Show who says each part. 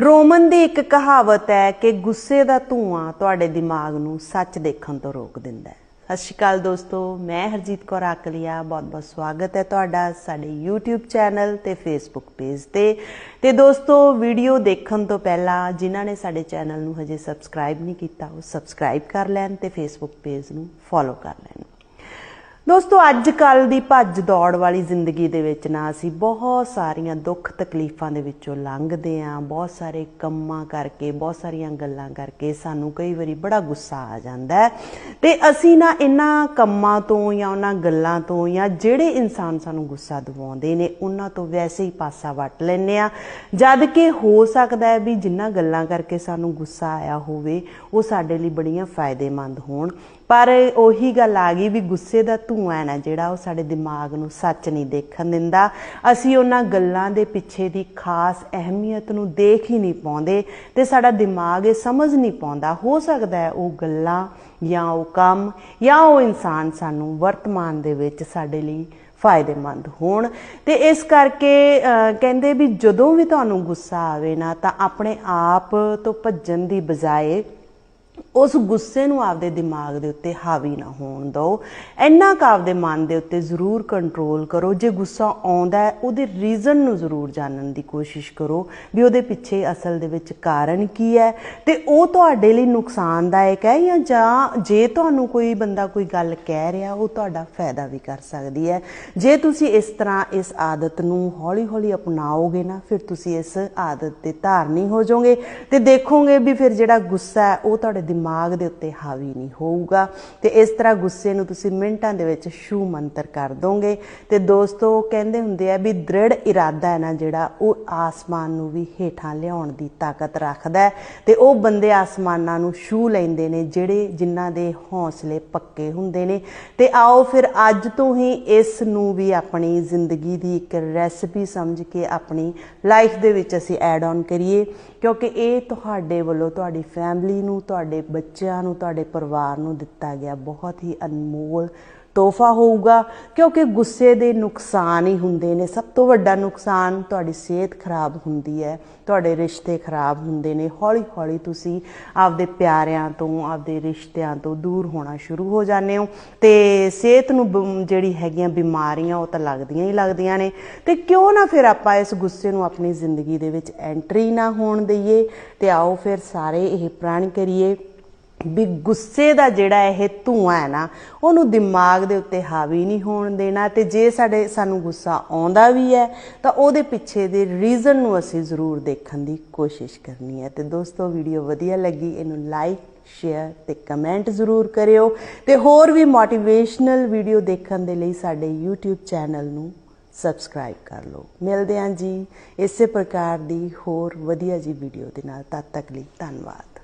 Speaker 1: Roman ਦੀ ਇੱਕ ਕਹਾਵਤ ਹੈ ਕਿ ਗੁੱਸੇ ਦਾ ਧੂਆਂ ਤੁਹਾਡੇ ਦਿਮਾਗ ਨੂੰ ਸੱਚ ਦੇਖਣ ਤੋਂ ਰੋਕ ਦਿੰਦਾ ਹੈ। ਸਤਿ ਸ਼੍ਰੀ ਅਕਾਲ ਦੋਸਤੋ, ਮੈਂ ਹਰਜੀਤ ਕੌਰ ਆਕਲੀਆ। ਬਹੁਤ-ਬਹੁਤ ਸਵਾਗਤ ਹੈ ਤੁਹਾਡਾ ਸਾਡੇ YouTube ਚੈਨਲ ਤੇ Facebook ਪੇਜ ਤੇ। ਤੇ ਦੋਸਤੋ, ਵੀਡੀਓ ਦੇਖਣ ਤੋਂ ਪਹਿਲਾਂ ਜਿਨ੍ਹਾਂ ਨੇ ਸਾਡੇ ਚੈਨਲ ਨੂੰ ਹਜੇ ਸਬਸਕ੍ਰਾਈਬ ਨਹੀਂ ਕੀਤਾ, ਉਹ ਸਬਸਕ੍ਰਾਈਬ ਕਰ ਲੈਣ ਤੇ Facebook ਪੇਜ ਨੂੰ ਫੋਲੋ ਕਰ ਲੈਣ। ਦੋਸਤੋ ਅੱਜ ਕੱਲ ਦੀ ਭੱਜ ਦੌੜ ਵਾਲੀ ਜ਼ਿੰਦਗੀ ਦੇ ਵਿੱਚ ਨਾ ਅਸੀਂ ਬਹੁਤ ਸਾਰੀਆਂ ਦੁੱਖ ਤਕਲੀਫਾਂ ਦੇ ਵਿੱਚੋਂ ਲੰਘਦੇ ਆਂ, ਬਹੁਤ ਸਾਰੇ ਕੰਮਾਂ ਕਰਕੇ, ਬਹੁਤ ਸਾਰੀਆਂ ਗੱਲਾਂ ਕਰਕੇ ਸਾਨੂੰ ਕਈ ਵਾਰੀ ਬੜਾ ਗੁੱਸਾ ਆ ਜਾਂਦਾ ਹੈ। ਤੇ ਅਸੀਂ ਨਾ ਇਹਨਾਂ ਕੰਮਾਂ ਤੋਂ ਜਾਂ ਉਹਨਾਂ ਗੱਲਾਂ ਤੋਂ ਜਾਂ ਜਿਹੜੇ ਇਨਸਾਨ ਸਾਨੂੰ ਗੁੱਸਾ ਦਿਵਾਉਂਦੇ ਨੇ ਉਹਨਾਂ ਤੋਂ ਵੈਸੇ ਹੀ ਪਾਸਾ ਵੱਟ ਲੈਂਦੇ ਆ। ਜਦ ਕਿ ਹੋ ਸਕਦਾ ਹੈ ਵੀ ਜਿੰਨਾ ਗੱਲਾਂ ਕਰਕੇ ਸਾਨੂੰ ਗੁੱਸਾ ਆਇਆ ਹੋਵੇ, ਉਹ ਸਾਡੇ ਲਈ ਬੜੀਆਂ ਫਾਇਦੇਮੰਦ ਹੋਣ। ਪਰ ਉਹੀ ਗੱਲ ਆ ਗਈ ਵੀ ਗੁੱਸੇ ਦਾ ਧੂਆਂ ਹੈ ਜਿਹੜਾ ਉਹ ਸਾਡੇ ਦਿਮਾਗ ਨੂੰ ਸੱਚ ਨਹੀਂ ਦੇਖਣ ਦਿੰਦਾ। ਅਸੀਂ ਉਹਨਾਂ ਗੱਲਾਂ ਦੇ ਪਿੱਛੇ ਦੀ ਖਾਸ ਅਹਿਮੀਅਤ ਨੂੰ ਦੇਖ ਹੀ ਨਹੀਂ ਪਾਉਂਦੇ ਤੇ ਸਾਡਾ ਦਿਮਾਗ ਇਹ ਸਮਝ ਨਹੀਂ ਪਾਉਂਦਾ। ਹੋ ਸਕਦਾ ਹੈ ਉਹ ਗੱਲਾਂ ਜਾਂ ਉਹ ਕੰਮ ਜਾਂ ਉਹ ਇਨਸਾਨ ਸਾਨੂੰ ਵਰਤਮਾਨ ਦੇ ਵਿੱਚ ਸਾਡੇ ਲਈ ਫਾਇਦੇਮੰਦ ਹੋਣ। ਤੇ ਇਸ ਕਰਕੇ ਕਹਿੰਦੇ ਵੀ ਜਦੋਂ ਵੀ ਤੁਹਾਨੂੰ ਗੁੱਸਾ ਆਵੇ ਨਾ ਤਾਂ ਆਪਣੇ ਆਪ ਤੋਂ ਭੱਜਣ ਦੀ ਬਜਾਏ ਉਸ ਗੁੱਸੇ ਨੂੰ ਆਪਦੇ ਦਿਮਾਗ ਦੇ ਉੱਤੇ ਹਾਵੀ ਨਾ ਹੋਣ ਦਿਓ। ਇੰਨਾ ਕੁ ਆਪਦੇ ਮਨ ਦੇ ਉੱਤੇ ਜ਼ਰੂਰ ਕੰਟਰੋਲ ਕਰੋ। ਜੇ ਗੁੱਸਾ ਆਉਂਦਾ ਹੈ, ਉਹਦੇ ਰੀਜ਼ਨ ਨੂੰ ਜ਼ਰੂਰ ਜਾਣਨ ਦੀ ਕੋਸ਼ਿਸ਼ ਕਰੋ ਵੀ ਉਹਦੇ ਪਿੱਛੇ ਅਸਲ ਦੇ ਵਿੱਚ ਕਾਰਨ ਕੀ ਹੈ ਤੇ ਉਹ ਤੁਹਾਡੇ ਲਈ ਨੁਕਸਾਨਦਾਇਕ ਹੈ ਜਾਂ ਜਾਂ ਜੇ ਤੁਹਾਨੂੰ ਕੋਈ ਬੰਦਾ ਕੋਈ ਗੱਲ ਕਹਿ ਰਿਹਾ, ਉਹ ਤੁਹਾਡਾ ਫਾਇਦਾ ਵੀ ਕਰ ਸਕਦੀ ਹੈ। ਜੇ ਤੁਸੀਂ ਇਸ ਤਰ੍ਹਾਂ ਇਸ ਆਦਤ ਨੂੰ ਹੌਲੀ-ਹੌਲੀ ਅਪਣਾਓਗੇ ਨਾ, ਫਿਰ ਤੁਸੀਂ ਇਸ ਆਦਤ 'ਤੇ ਧਾਰਨੀ ਹੋ ਜਾਓਗੇ ਤੇ ਦੇਖੋਗੇ ਵੀ ਫਿਰ ਜਿਹੜਾ ਗੁੱਸਾ ਹੈ, ਉਹ ਤੁਹਾਡੇ ਦਿਮਾਗ ਦਿਮਾਗ ਦੇ ਉੱਤੇ ਹਾਵੀ ਨਹੀਂ ਹੋਊਗਾ। ਤੇ ਇਸ ਤਰ੍ਹਾਂ ਗੁੱਸੇ ਨੂੰ ਤੁਸੀਂ ਮਿੰਟਾਂ ਦੇ ਵਿੱਚ ਸ਼ੂ ਮੰਤਰ ਕਰ ਦੋਗੇ। ਤੇ ਦੋਸਤੋ ਕਹਿੰਦੇ ਹੁੰਦੇ ਆ ਵੀ ਦ੍ਰਿੜ ਇਰਾਦਾ ਹੈ ਨਾ ਜਿਹੜਾ, ਉਹ ਆਸਮਾਨ ਨੂੰ ਵੀ ਹੇਠਾਂ ਲਿਆਉਣ ਦੀ ਤਾਕਤ ਰੱਖਦਾ ਹੈ। ਤੇ ਉਹ ਬੰਦੇ ਆਸਮਾਨਾਂ ਨੂੰ ਛੂ ਲੈਂਦੇ ਨੇ, ਜਿਹੜੇ ਜਿਨ੍ਹਾਂ ਦੇ ਹੌਸਲੇ ਪੱਕੇ ਹੁੰਦੇ ਨੇ। ਤੇ ਆਓ ਫਿਰ ਅੱਜ ਤੋਂ ਹੀ ਇਸ ਨੂੰ ਵੀ ਆਪਣੀ ਜ਼ਿੰਦਗੀ ਦੀ ਇੱਕ ਰੈਸਪੀ ਸਮਝ ਕੇ ਆਪਣੀ ਲਾਈਫ ਦੇ ਵਿੱਚ ਅਸੀਂ ਐਡ ਆਨ ਕਰੀਏ। ਕਿਉਂਕਿ ਇਹ ਤੁਹਾਡੇ ਵੱਲੋਂ, ਤੁਹਾਡੀ ਫੈਮਿਲੀ ਨੂੰ, ਤੁਹਾਡੇ ਬੱਚਿਆਂ ਨੂੰ, ਤੁਹਾਡੇ ਪਰਿਵਾਰ ਨੂੰ ਦਿੱਤਾ ਗਿਆ ਬਹੁਤ ਹੀ ਅਨਮੋਲ ਤੋਹਫਾ ਹੋਊਗਾ, ਕਿਉਂਕਿ ਗੁੱਸੇ ਦੇ ਨੁਕਸਾਨ ਹੀ ਹੁੰਦੇ ਨੇ। ਸਭ ਤੋਂ ਵੱਡਾ ਨੁਕਸਾਨ ਤੁਹਾਡੀ ਸਿਹਤ ਖਰਾਬ ਹੁੰਦੀ ਹੈ, ਤੁਹਾਡੇ ਰਿਸ਼ਤੇ ਖਰਾਬ ਹੁੰਦੇ ਨੇ। ਹੌਲੀ ਹੌਲੀ ਤੁਸੀਂ ਆਪਦੇ ਪਿਆਰਿਆਂ ਤੋਂ, ਆਪਦੇ ਰਿਸ਼ਤਿਆਂ ਤੋਂ ਦੂਰ ਹੋਣਾ ਸ਼ੁਰੂ ਹੋ ਜਾਂਦੇ ਹੋ ਤੇ ਸਿਹਤ ਨੂੰ ਬਿਮ- ਜਿਹੜੀ ਹੈਗੀਆਂ ਬਿਮਾਰੀਆਂ ਉਹ ਤਾਂ ਲੱਗਦੀਆਂ ਹੀ ਲੱਗਦੀਆਂ ਨੇ। ਤੇ ਕਿਉਂ ਨਾ ਫਿਰ ਆਪਾਂ ਇਸ ਗੁੱਸੇ ਨੂੰ ਆਪਣੀ ਜ਼ਿੰਦਗੀ ਦੇ ਵਿੱਚ ਐਂਟਰੀ ਨਾ ਹੋਣ ਦਈਏ। ਤੇ ਆਓ ਫਿਰ ਸਾਰੇ ਇਹ ਪ੍ਰਣ ਕਰੀਏ। ਵੀ ਗੁੱਸੇ ਦਾ ਜਿਹੜਾ ਇਹ ਧੂਆਂ ਹੈ ਨਾ, ਉਹਨੂੰ ਦਿਮਾਗ ਦੇ ਉੱਤੇ ਹਾਵੀ ਨਹੀਂ ਹੋਣ ਦੇਣਾ ਤੇ ਜੇ ਸਾਡੇ, ਸਾਨੂੰ ਗੁੱਸਾ ਆਉਂਦਾ ਵੀ ਹੈ, ਤਾਂ ਉਹਦੇ ਪਿੱਛੇ ਦੇ ਰੀਜ਼ਨ ਨੂੰ ਅਸੀਂ ਜ਼ਰੂਰ ਦੇਖਣ ਦੀ ਕੋਸ਼ਿਸ਼ ਕਰਨੀ ਹੈ। ਤੇ ਦੋਸਤੋ ਵੀਡੀਓ ਵਧੀਆ ਲੱਗੀ, ਇਹਨੂੰ ਲਾਈਕ ਸ਼ੇਅਰ ਤੇ ਕਮੈਂਟ ਜ਼ਰੂਰ ਕਰਿਓ। ਤੇ ਹੋਰ ਵੀ ਮੋਟੀਵੇਸ਼ਨਲ ਵੀਡੀਓ ਦੇਖਣ ਦੇ ਲਈ ਸਾਡੇ YouTube ਚੈਨਲ ਨੂੰ ਸਬਸਕ੍ਰਾਈਬ ਕਰ ਲਓ। ਮਿਲਦੇ ਹਾਂ ਜੀ ਇਸੇ ਪ੍ਰਕਾਰ ਦੀ ਹੋਰ ਵਧੀਆ ਜੀ ਵੀਡੀਓ ਦੇ ਨਾਲ। ਤਦ ਤੱਕ ਲਈ ਧੰਨਵਾਦ।